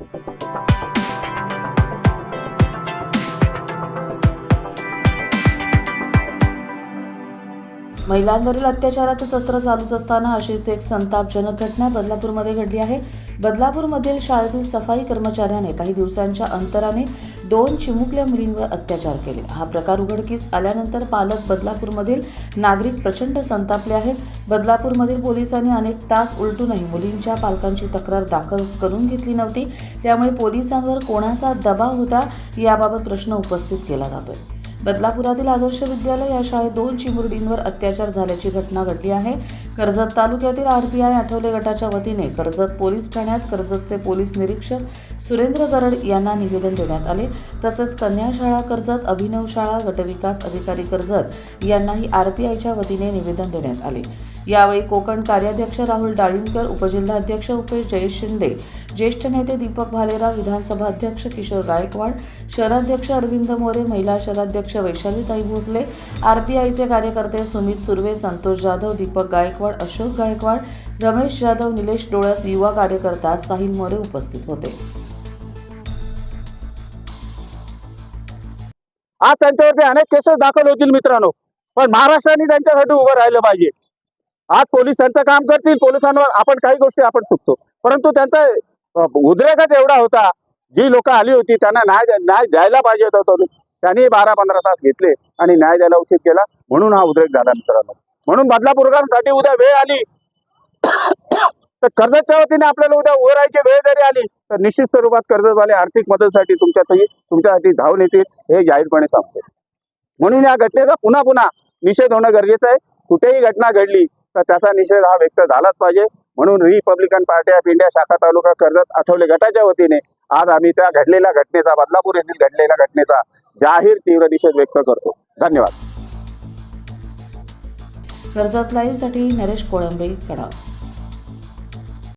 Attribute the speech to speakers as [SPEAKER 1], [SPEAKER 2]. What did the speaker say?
[SPEAKER 1] Thank you. महिलांवरील अत्याचाराचं सत्र चालूच असताना अशीच एक संतापजनक घटना बदलापूरमध्ये घडली आहे. बदलापूरमधील शाळेतील सफाई कर्मचाऱ्याने काही दिवसांच्या अंतराने दोन चिमुकल्या मुलींवर अत्याचार केले. हा प्रकार उघडकीस आल्यानंतर पालक बदलापूरमधील नागरिक प्रचंड संतापले आहेत. बदलापूरमधील पोलिसांनी अनेक तास उलटूनही मुलींच्या पालकांची तक्रार दाखल करून घेतली नव्हती. त्यामुळे पोलिसांवर कोणाचा दबाव होता याबाबत प्रश्न उपस्थित केला जातोय. बदलापुरातील आदर्श विद्यालय या शाळेत दोन चिमुरडींवर अत्याचार झाल्याची घटना घडली आहे. कर्जत तालुक्यातील आरपीआय आठवले गटाच्या वतीने कर्जत पोलीस ठाण्यात कर्जतचे पोलीस निरीक्षक सुरेंद्र गरड यांना निवेदन देण्यात आले. तसेच कन्या शाळा कर्जत अभिनव शाळा गटविकास अधिकारी कर्जत यांनाही आरपीआयच्या वतीने निवेदन देण्यात आले. यावेळी कोकण कार्याध्यक्ष राहुल डाळिंबकर उपजिल्हाध्यक्ष उपेश जयेश शिंदे ज्येष्ठ नेते दीपक भालेराव विधानसभा अध्यक्ष किशोर गायकवाड शहराध्यक्ष अरविंद मोरे महिला शहराध्यक्ष वैशालीताई भोसले आरपीआयचे कार्यकर्ते सुमित सुर्वे संतोष जाधव दीपक गायकवाड अशोक गायकवाड रमेश जाधव निलेश डोळस युवा कार्यकर्ता साहिल मोरे उपस्थित होते.
[SPEAKER 2] आज त्यांच्यावरती अनेक केसेस दाखल होतील मित्रांनो पण महाराष्ट्राने त्यांच्यासाठी उभं राहिलं पाहिजे. आज पोलिसांचं काम करतील पोलिसांवर आपण काही गोष्टी आपण चुकतो. परंतु त्यांचा उद्रेकच एवढा होता जी लोक आली होती त्यांना न्याय न्याय द्यायला पाहिजे होता तो त्यांनी बारा पंधरा तास घेतले आणि न्याय द्यायला उशीर केला. म्हणून हा उद्रेक झाला मित्रांनो. म्हणून बदलापूरकरांसाठी उद्या वेळ आली. तर कर्जतच्या वतीने आपल्याला उद्या उभं राहायची वेळ जरी आली तर निश्चित स्वरूपात कर्जतवाले आर्थिक मदतीसाठी तुमच्यासाठी तुमच्यासाठी धावून येतील हे जाहीरपणे सांगतो. म्हणून या घटनेचा पुन्हा पुन्हा निषेध होणं गरजेचं आहे. कुठेही घटना घडली तर त्याचा निषेध हा व्यक्त झालाच पाहिजे. म्हणून रिपब्लिकन पार्टी ऑफ इंडिया शाखा तालुका कर्जत आठवले गटाच्या वतीने आज आम्ही त्या घडलेल्या घटनेचा बदलापूर येथील घडलेल्या घटनेचा जाहीर तीव्र निषेध व्यक्त करतो. धन्यवाद.
[SPEAKER 1] कर्जत लाईव्हसाठी नरेश कोळंबे कडा